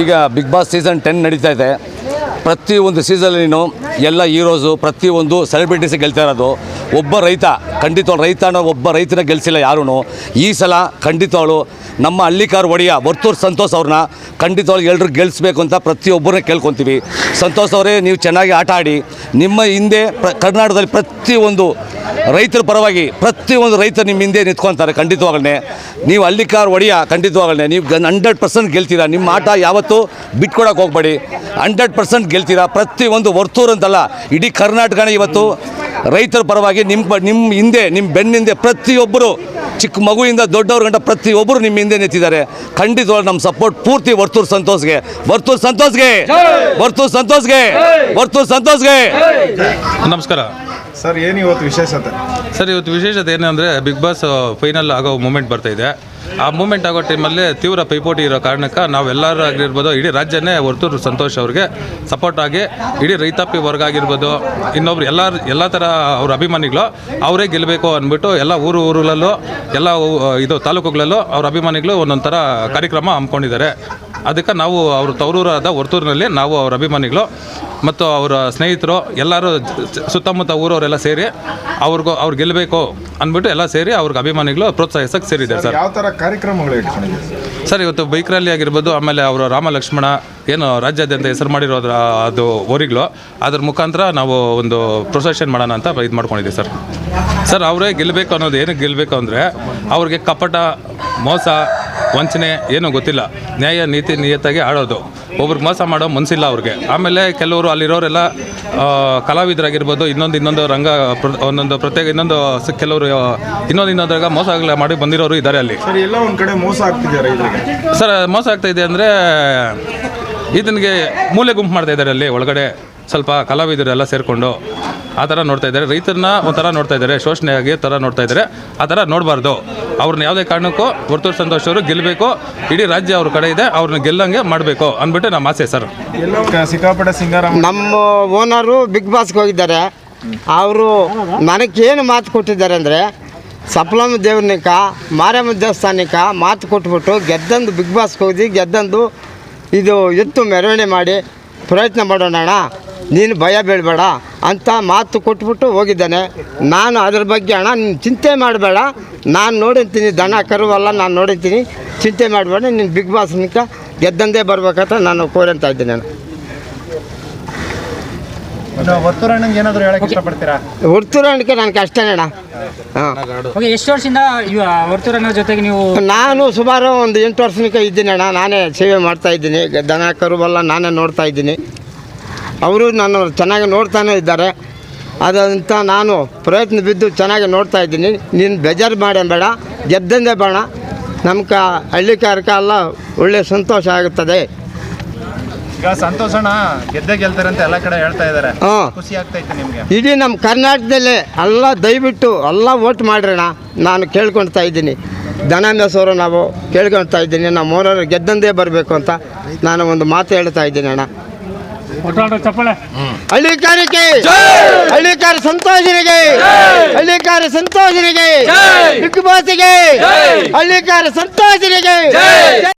ಈಗ big boss season ten ನಡೀತಾ ಇದೆ. ಪ್ರತಿ ಒಂದು ನೀನು ಎಲ್ಲ ಹೀರೋಸು ಪ್ರತಿಯೊಂದು ಸೆಲೆಬ್ರಿಟೀಸ್ ಗೆಲ್ತಾ ಇರೋದು. ಒಬ್ಬ ರೈತ ಖಂಡಿತ ರೈತ ಅನ್ನೋ ಒಬ್ಬ ರೈತನ ಗೆಲ್ಲಿಸಿಲ್ಲ ಯಾರೂ ಈ ಸಲ ಖಂಡಿತವಾಗ್ಲು ನಮ್ಮ ಹಳ್ಳಿಕಾರ ಒಡೆಯ ವರ್ತೂರು ಸಂತೋಷ್ ಅವ್ರನ್ನ ಖಂಡಿತವಾಗ್ಲು ಎಲ್ಲರೂ ಗೆಲ್ಲಿಸ್ಬೇಕು ಅಂತ ಪ್ರತಿಯೊಬ್ಬರನ್ನ ಕೇಳ್ಕೊತೀವಿ. ಸಂತೋಷ್ ಅವರೇ, ನೀವು ಚೆನ್ನಾಗಿ ಆಟ ಆಡಿ, ನಿಮ್ಮ ಹಿಂದೆ ಪ್ರ, ಕರ್ನಾಟಕದಲ್ಲಿ ಪ್ರತಿಯೊಂದು ರೈತರ ಪರವಾಗಿ ಪ್ರತಿಯೊಂದು ರೈತ ನಿಮ್ಮ ಹಿಂದೆ ನಿಂತ್ಕೊತಾರೆ ಖಂಡಿತವಾಗಲೇ. ನೀವು ಹಳ್ಳಿಕಾರ ಒಡೆಯ ಖಂಡಿತವಾಗಲೇ, ನೀವು ಹಂಡ್ರೆಡ್ ಪರ್ಸೆಂಟ್ ಗೆಲ್ತೀರಾ, ನಿಮ್ಮ ಆಟ ಯಾವತ್ತೂ ಬಿಟ್ಕೊಡಕ್ಕೆ ಹೋಗ್ಬೇಡಿ. ಹಂಡ್ರೆಡ್ ಪರ್ಸೆಂಟ್ ಗೆಲ್ತೀರಾ, ಪ್ರತಿಯೊಂದು ವರ್ತೂರು ಅಂತಲ್ಲ, ಇಡೀ ಕರ್ನಾಟಕನೇ ಇವತ್ತು ರೈತರ ಪರವಾಗಿ ನಿಮ್ಮ ನಿಮ್ಮ ಹಿಂದೆ ನಿಮ್ಮ ಬೆನ್ನಿಂದೆ ಪ್ರತಿಯೊಬ್ಬರು ಚಿಕ್ಕ ಮಗುವಿಂದ ದೊಡ್ಡವ್ರ ಗಂಟ ಪ್ರತಿಯೊಬ್ಬರು ನಿಮ್ಮ ಹಿಂದೆ ನಿಂತಿದ್ದಾರೆ. ಖಂಡಿತವಾಗಿ ನಮ್ಮ ಸಪೋರ್ಟ್ ಪೂರ್ತಿ ವರ್ತೂರ್ ಸಂತೋಷ್ಗೆ. ವರ್ತೂರು ಸಂತೋಷ್ಗೆ. ವರ್ತೂರ್ ಸಂತೋಷ್ಗೆ. ವರ್ತೂರ್ ಸಂತೋಷ್ಗೆ. ನಮಸ್ಕಾರ. ಸರ್ ಏನು ಇವತ್ತು ವಿಶೇಷತೆ? ಸರ್ ಇವತ್ತು ವಿಶೇಷತೆ ಏನಂದರೆ ಬಿಗ್ ಬಾಸ್ ಫೈನಲ್ ಆಗೋ ಮೂಮೆಂಟ್ ಬರ್ತಾ ಇದೆ. ಆ ಮೂಮೆಂಟ್ ಆಗೋ ಟೈಮಲ್ಲಿ ತೀವ್ರ ಪೈಪೋಟಿ ಇರೋ ಕಾರಣಕ್ಕೆ ನಾವೆಲ್ಲರೂ ಆಗಿರ್ಬೋದು, ಇಡೀ ರಾಜ್ಯನೇ ಹೊರತೂರು ಸಂತೋಷ್ ಅವ್ರಿಗೆ ಸಪೋರ್ಟ್ ಆಗಿ ಇಡೀ ರೈತಾಪಿ ವರ್ಗ ಆಗಿರ್ಬೋದು, ಇನ್ನೊಬ್ರು ಎಲ್ಲ ಎಲ್ಲ ಥರ ಅವ್ರ ಅಭಿಮಾನಿಗಳು ಅವರೇ ಗೆಲ್ಲಬೇಕು ಅಂದ್ಬಿಟ್ಟು ಎಲ್ಲ ಊರು ಊರುಗಳಲ್ಲೂ ಎಲ್ಲ ಇದು ತಾಲೂಕುಗಳಲ್ಲೂ ಅವ್ರ ಅಭಿಮಾನಿಗಳು ಒಂದೊಂದು ಥರ ಕಾರ್ಯಕ್ರಮ ಹಮ್ಮಿಕೊಂಡಿದ್ದಾರೆ. ಅದಕ್ಕೆ ನಾವು ಅವರು ತವರೂರಾದ ಹೊರ್ತೂರಿನಲ್ಲಿ ನಾವು ಅವ್ರ ಅಭಿಮಾನಿಗಳು ಮತ್ತು ಅವರ ಸ್ನೇಹಿತರು ಎಲ್ಲರೂ ಸುತ್ತಮುತ್ತ ಊರವರೆಲ್ಲ ಸೇರಿ ಅವ್ರಿಗೂ ಅವ್ರು ಗೆಲ್ಲಬೇಕು ಅಂದ್ಬಿಟ್ಟು ಎಲ್ಲ ಸೇರಿ ಅವ್ರಿಗೆ ಅಭಿಮಾನಿಗಳು ಪ್ರೋತ್ಸಾಹಿಸಕ್ಕೆ ಸೇರಿದ್ದಾರೆ ಸರ್ ಯಾವ ಥರ ಕಾರ್ಯಕ್ರಮಗಳು ಸರ್? ಇವತ್ತು ಬೈಕ್ ರ್ಯಾಲಿ ಆಗಿರ್ಬೋದು ಆಮೇಲೆ ಅವರು ರಾಮ ಲಕ್ಷ್ಮಣ ಏನು ರಾಜ್ಯಾದ್ಯಂತ ಹೆಸರು ಮಾಡಿರೋದ್ರ ಅದು ಓರಿಗಳು ಅದ್ರ ಮುಖಾಂತರ ನಾವು ಒಂದು ಪ್ರೊಸೆಷನ್ ಮಾಡೋಣ ಅಂತ ಇದು ಮಾಡ್ಕೊಂಡಿದ್ದೀವಿ ಸರ್. ಸರ್ ಅವರೇ ಗೆಲ್ಲಬೇಕು ಅನ್ನೋದು ಏನಕ್ಕೆ ಗೆಲ್ಲಬೇಕು ಅಂದರೆ ಅವ್ರಿಗೆ ಕಪಟ ಮೋಸ ವಂಚನೆ ಏನೂ ಗೊತ್ತಿಲ್ಲ. ನ್ಯಾಯ ನೀತಿ ನಿಯತ್ತಾಗಿ ಆಡೋದು. ಒಬ್ರಿಗೆ ಮೋಸ ಮಾಡೋ ಮನಸ್ಸಿಲ್ಲ ಅವ್ರಿಗೆ. ಆಮೇಲೆ ಕೆಲವರು ಅಲ್ಲಿರೋರೆಲ್ಲ ಕಲಾವಿದರಾಗಿರ್ಬೋದು ಇನ್ನೊಂದು ಇನ್ನೊಂದು ರಂಗ ಪ್ರ- ಒಂದೊಂದು ಪ್ರತ್ಯೇಕ ಇನ್ನೊಂದು ಸ- ಕೆಲವರು ಇನ್ನೊಂದು ಇನ್ನೊಂದಾಗ ಮೋಸ ಮಾಡಿ ಬಂದಿರೋರು ಇದ್ದಾರೆ ಅಲ್ಲಿ. ಸರ್ ಎಲ್ಲ ಒಂದು ಕಡೆ ಮೋಸ ಆಗ್ತಿದ್ದಾರೆ ಇದ್ರಿಗೆ ಸರ್ ಮೋಸ ಆಗ್ತಾ ಇದೆ ಅಂದರೆ ಇದನ್ಗೆ ಮೂಲೆ ಗುಂಪು ಮಾಡ್ತಾ ಇದ್ದಾರೆ ಅಲ್ಲಿ ಒಳಗಡೆ. ಸ್ವಲ್ಪ ಕಲಾವಿದರೆಲ್ಲ ಸೇರಿಕೊಂಡು. ಆ ಥರ ನೋಡ್ತಾ ಇದ್ದಾರೆ. ರೈತರನ್ನ ಒಂಥರ ನೋಡ್ತಾ ಇದ್ದಾರೆ. ಶೋಷಣೆ ಆಗಿ ಥರ ನೋಡ್ತಾ ಇದ್ದಾರೆ. ಆ ಥರ ನೋಡಬಾರ್ದು. ಅವ್ರನ್ನ ಯಾವುದೇ ಕಾರಣಕ್ಕೂ ವರ್ತೂರು ಸಂತೋಷ್ ಅವರು ಗೆಲ್ಲಬೇಕು. ಇಡೀ ರಾಜ್ಯ ಅವ್ರ ಕಡೆ ಇದೆ. ಅವ್ರನ್ನ ಗೆಲ್ಲಂಗೆ ಮಾಡಬೇಕು ಅಂದ್ಬಿಟ್ಟು ನಮ್ಮ ಆಸೆ ಸರ್. ಸಿಕ್ಕಾಪಟ್ಟೆ ಸಿಂಗಾರ ನಮ್ಮ ಓನರು ಬಿಗ್ ಬಾಸ್ಗೆ ಹೋಗಿದ್ದಾರೆ. ಅವರು ನನಗೇನು ಮಾತು ಕೊಟ್ಟಿದ್ದಾರೆ ಅಂದರೆ ಸಪ್ಲಮ್ಮ ದೇವ್ರನಿಕ ಮಾರಮ್ಮ ದೇವಸ್ಥಾನಕ್ಕ ಮಾತು ಕೊಟ್ಬಿಟ್ಟು ಗೆದ್ದಂದು ಬಿಗ್ ಬಾಸ್ಗೆ ಹೋಗಿ ಗೆದ್ದಂದು ಇದು ಎತ್ತು ಮೆರವಣಿಗೆ ಮಾಡಿ ಪ್ರಯತ್ನ ಮಾಡೋಣ ಅಣ್ಣ. ನೀನು ಭಯ ಬೀಳಬೇಡ ಅಂತ ಮಾತು ಕೊಟ್ಬಿಟ್ಟು ಹೋಗಿದ್ದಾನೆ. ನಾನು ಅದ್ರ ಬಗ್ಗೆ ಅಣ್ಣ ನೀನು ಚಿಂತೆ ಮಾಡಬೇಡ. ನಾನು ನೋಡಿರ್ತೀನಿ ದನ ಕರುವಲ್ಲ ನಾನು ನೋಡಿರ್ತೀನಿ. ಚಿಂತೆ ಮಾಡಬೇಡ ನೀನು ಬಿಗ್ ಬಾಸ್ನಿಕ ಗೆದ್ದಂದೇ ಬರ್ಬೇಕಂತ ನಾನು ಕೋರಂತ ಇದ್ದೀನಿ ನಾನು ಒತ್ತುರಣ್ಣಂಗೆ ಏನಾದರೂ ಹೇಳಕ್ಕೆ ಇಷ್ಟಪಡ್ತೀರಾ? ಹುಡ್ತುರಾಣಿಕೆ ನನಗೆ ಅಷ್ಟೇನಣ್ಣ ಹಾಂ. ಎಷ್ಟು ವರ್ಷದಿಂದ ಜೊತೆಗೆ ನೀವು ನಾನು ಸುಮಾರು ಒಂದು ಎಂಟು ವರ್ಷನಿಕ ಇದ್ದೀನಿ ಅಣ್ಣ. ನಾನೇ ಸೇವೆ ಮಾಡ್ತಾ ಇದ್ದೀನಿ. ದನ ಕರುವಲ್ಲ ನಾನೇ ನೋಡ್ತಾ ಇದ್ದೀನಿ. ಅವರು ನಾನು ಚೆನ್ನಾಗಿ ನೋಡ್ತಾನೆ ಇದ್ದಾರೆ. ಅದಂತ ನಾನು ಪ್ರಯತ್ನ ಬಿದ್ದು ಚೆನ್ನಾಗಿ ನೋಡ್ತಾ ಇದ್ದೀನಿ. ನೀನು ಬೇಜಾರು ಬೇಡ ಗೆದ್ದಂದೇ ಬೇಡ. ನಮ್ಮ ಕ ಹಳ್ಳಿ ಕಾರ್ಯಕ ಎಲ್ಲ ಒಳ್ಳೆ ಸಂತೋಷ ಆಗುತ್ತದೆ. ಈಗ ಸಂತೋಷಣ ಗೆದ್ದೆ ಗೆಲ್ತಾರೆ ಅಂತ ಎಲ್ಲ ಕಡೆ ಹೇಳ್ತಾ ಇದ್ದಾರೆ. ಹಾಂ. ಖುಷಿ ಆಗ್ತೈತೆ ನಿಮಗೆ. ಇಡೀ ನಮ್ಮ ಕರ್ನಾಟಕದಲ್ಲೇ ಎಲ್ಲ ದಯವಿಟ್ಟು ಎಲ್ಲ ಓಟ್ ಮಾಡ್ರಣ ನಾನು ಕೇಳ್ಕೊಳ್ತಾ ಇದ್ದೀನಿ. ದನ ಮೇಸೋರು ನಾವು ಕೇಳ್ಕೊಳ್ತಾ ಇದ್ದೀನಿ. ನಮ್ಮ ಮೋರರು ಗೆದ್ದಂದೇ ಬರಬೇಕು ಅಂತ ನಾನು ಒಂದು ಮಾತು ಹೇಳ್ತಾ ಇದ್ದೀನಿ ಅಣ್ಣ. ಚಪ್ಪಳೆ. ಹಳ್ಳಿಕಾರಕ್ಕೆ. ಹಳ್ಳಿಕಾರ ಸಂತೋಷನಿಗೆ. ಹಳ್ಳಿಕಾರ ಸಂತೋಷನಿಗೆ. ಬಿಗ್ ಬಾಸ್ಗೆ ಹಳ್ಳಿಕಾರ ಸಂತೋಷನಿಗೆ.